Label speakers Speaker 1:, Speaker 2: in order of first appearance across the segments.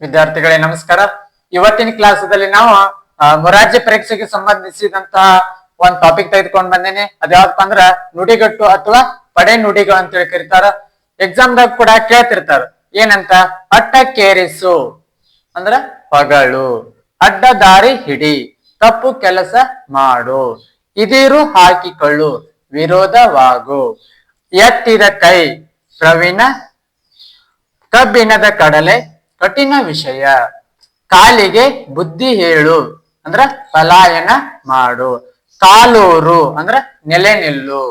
Speaker 1: ವಿದ್ಯಾರ್ಥಿಗಳೇ, ನಮಸ್ಕಾರ. ಇವತ್ತಿನ ಕ್ಲಾಸದಲ್ಲಿ ನಾವು ಮೊರಾರ್ಜಿ ಪರೀಕ್ಷೆಗೆ ಸಂಬಂಧಿಸಿದಂತಹ ಒಂದ್ ಟಾಪಿಕ್ ತೆಗೆದುಕೊಂಡ್ ಬಂದೇನೆ. ಅದ್ಯಾವಪ್ಪ ಅಂದ್ರ, ನುಡಿಗಟ್ಟು ಅಥವಾ ಪಡೆ ನುಡಿಗಳು ಅಂತ ಹೇಳಿ ಕರೀತಾರ. ಎಕ್ಸಾಮ್ದಾಗ ಕೂಡ ಕೇಳ್ತಿರ್ತಾರ. ಏನಂತ? ಅಟ್ಟಕ್ಕೇರಿಸು ಅಂದ್ರ ಹೊಗಳು ಅಡ್ಡ ದಾರಿ ಹಿಡಿ. ತಪ್ಪು ಕೆಲಸ ಮಾಡು. ಇದಿರು ಹಾಕಿಕೊಳ್ಳು. ವಿರೋಧವಾಗು. ಎತ್ತಿದ ಕೈ. ಪ್ರವೀಣ. ಕಬ್ಬಿಣದ ಕಡಲೆ. ಕಠಿಣ ವಿಷಯ. ಕಾಲಿಗೆ ಬುದ್ಧಿ ಹೇಳು, ಅಂದ್ರ ಪಲಾಯನ ಮಾಡು. ಕಾಲೂರು, ಅಂದ್ರ ನೆಲೆ ನಿಲ್ಲು.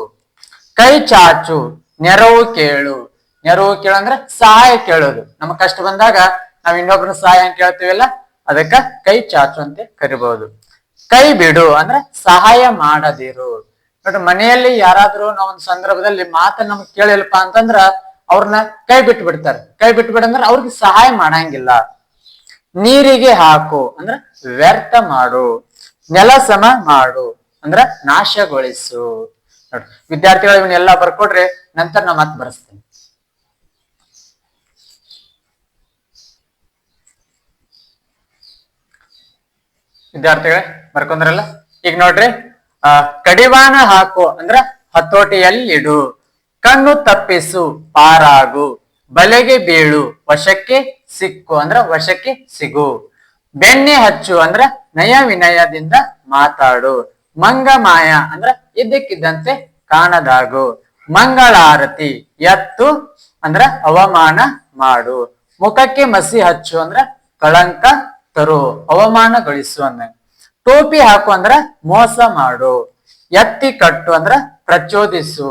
Speaker 1: ಕೈ ಚಾಚು, ನೆರವು ಕೇಳು. ನೆರವು ಕೇಳು ಅಂದ್ರೆ ಸಹಾಯ ಕೇಳೋದು. ನಮ್ಮ ಕಷ್ಟ ಬಂದಾಗ ನಾವ್ ಇನ್ನೊಬ್ರ ಸಹಾಯ ಅಂತ ಕೇಳ್ತೀವಲ್ಲ? ಅದಕ್ಕ ಕೈ ಚಾಚು ಅಂತ ಕರಿಬಹುದು ಕೈ ಬಿಡು, ಅಂದ್ರೆ ಸಹಾಯ ಮಾಡದಿರು. ನೋಡ್ರಿ, ಮನೆಯಲ್ಲಿ ಯಾರಾದ್ರೂ ಒಂದ್ ಸಂದರ್ಭದಲ್ಲಿ ಮಾತನ್ನ ನಮ್ಗೆ ಕೇಳಿಲ್ಲಪ್ಪ ಅಂತಂದ್ರ ಅವ್ರನ್ನ ಕೈ ಬಿಟ್ಟು ಬಿಡ್ತಾರೆ. ಕೈ ಬಿಟ್ಟು ಬಿಡಂದ್ರ ಅವ್ರಿಗೆ ಸಹಾಯ ಮಾಡಂಗಿಲ್ಲ. ನೀರಿಗೆ ಹಾಕು ಅಂದ್ರ ವ್ಯರ್ಥ ಮಾಡು. ನೆಲ ಸಮ ಮಾಡು ಅಂದ್ರ ನಾಶಗೊಳಿಸು. ನೋಡ್ರಿ ವಿದ್ಯಾರ್ಥಿಗಳು ಇವನ್ನೆಲ್ಲ ಬರ್ಕೊಡ್ರಿ ನಂತರ ನಾ ಮತ್ ಬರೆಸ್ತೇನೆ. ವಿದ್ಯಾರ್ಥಿಗಳೇ, ಬರ್ಕೊಂಡ್ರಲ್ಲ? ಈಗ ನೋಡ್ರಿ ಕಡಿವಾಣ ಹಾಕು ಅಂದ್ರ ಹತೋಟಿಯಲ್ಲಿಡು ಕಣ್ಣು ತಪ್ಪಿಸು, ಪಾರಾಗು, ಬಲೆಗೆ ಬೀಳು, ವಶಕ್ಕೆ ಸಿಕ್ಕು ಅಂದ್ರ ವಶಕ್ಕೆ ಸಿಗು. ಬೆಣ್ಣೆ ಹಚ್ಚು ಅಂದ್ರ ನಯ ವಿನಯದಿಂದ ಮಾತಾಡು. ಮಂಗ ಮಾಯ ಅಂದ್ರ ಇದ್ದಕ್ಕಿದ್ದಂತೆ ಕಾಣದಾಗು. ಮಂಗಳಾರತಿ ಎತ್ತು ಅಂದ್ರ ಅವಮಾನ ಮಾಡು. ಮುಖಕ್ಕೆ ಮಸಿ ಹಚ್ಚು ಅಂದ್ರ ಕಳಂಕ ತರು, ಅವಮಾನಗೊಳಿಸು ಅಂದ. ಟೋಪಿ ಹಾಕು ಅಂದ್ರ ಮೋಸ ಮಾಡು. ಎತ್ತಿ ಕಟ್ಟು ಅಂದ್ರ ಪ್ರಚೋದಿಸು.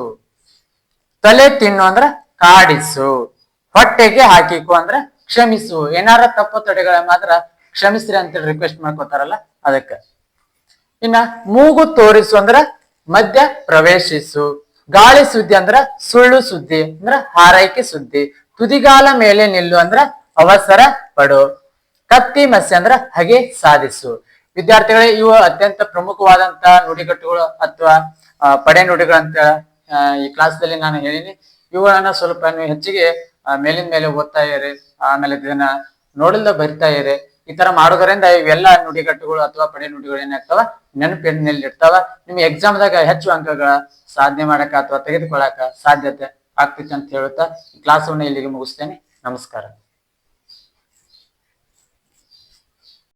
Speaker 1: ತಲೆ ತಿನ್ನು ಅಂದ್ರ ಕಾಡಿಸು, ಹೊಟ್ಟೆಗೆ ಹಾಕಿಕೊ ಅಂದ್ರ ಕ್ಷಮಿಸು. ಏನಾರ ತಪ್ಪು ತಡೆಗಳ ಮಾತ್ರ ಕ್ಷಮಿಸ್ರಿ ಅಂತ ರಿಕ್ವೆಸ್ಟ್ ಮಾಡ್ಕೋತಾರಲ್ಲ ಅದಕ್ಕೆ. ಇನ್ನ ಮೂಗು ತೋರಿಸು ಅಂದ್ರ ಮಧ್ಯ ಪ್ರವೇಶಿಸು. ಗಾಳಿ ಸುದ್ದಿ ಅಂದ್ರ ಸುಳ್ಳು ಸುದ್ದಿ ಅಂದ್ರ ಹಾರೈಕೆ ಸುದ್ದಿ. ತುದಿಗಾಲ ಮೇಲೆ ನಿಲ್ಲು ಅಂದ್ರ ಅವಸರ ಪಡು. ಕತ್ತಿ ಮಸಿ ಅಂದ್ರ ಹಗೆ ಸಾಧಿಸು. ವಿದ್ಯಾರ್ಥಿಗಳೇ, ಇವು ಅತ್ಯಂತ ಪ್ರಮುಖವಾದಂತ ನುಡಿಗಟ್ಟುಗಳು ಅಥವಾ ಪಡೆ ನುಡಿಗಳಂತ ಈ ಕ್ಲಾಸ್ದಲ್ಲಿ ನಾನು ಹೇಳಿನಿ, ಇವುಗಳನ್ನ ಸ್ವಲ್ಪ ನೀವು ಹೆಚ್ಚಿಗೆ ಮೇಲಿನ ಮೇಲೆ ಓದ್ತಾ ಇರಿ, ಆಮೇಲೆ ಇದನ್ನ ನೋಡಿಲ್ದ ಬರಿತಾ ಇರಿ. ಈ ತರ ಮಾಡೋದ್ರಿಂದ ಇವೆಲ್ಲ ನುಡಿಗಟ್ಟುಗಳು ಅಥವಾ ಪಡೆ ನುಡಿಗಳು ಏನಾಗ್ತಾವ? ನೆನಪಿನಲ್ಲಿ ಇರ್ತಾವ. ನಿಮ್ ಎಕ್ಸಾಮ್ದಾಗ ಹೆಚ್ಚು ಅಂಕಗಳ ಸಾಧನೆ ಮಾಡಕ ಅಥವಾ ತೆಗೆದುಕೊಳ್ಳಾಕ ಸಾಧ್ಯತೆ ಆಗ್ತೈತೆ ಅಂತ ಹೇಳುತ್ತಾ, ಈ ಕ್ಲಾಸವನ್ನು ಇಲ್ಲಿಗೆ ಮುಗಿಸ್ತೇನೆ. ನಮಸ್ಕಾರ.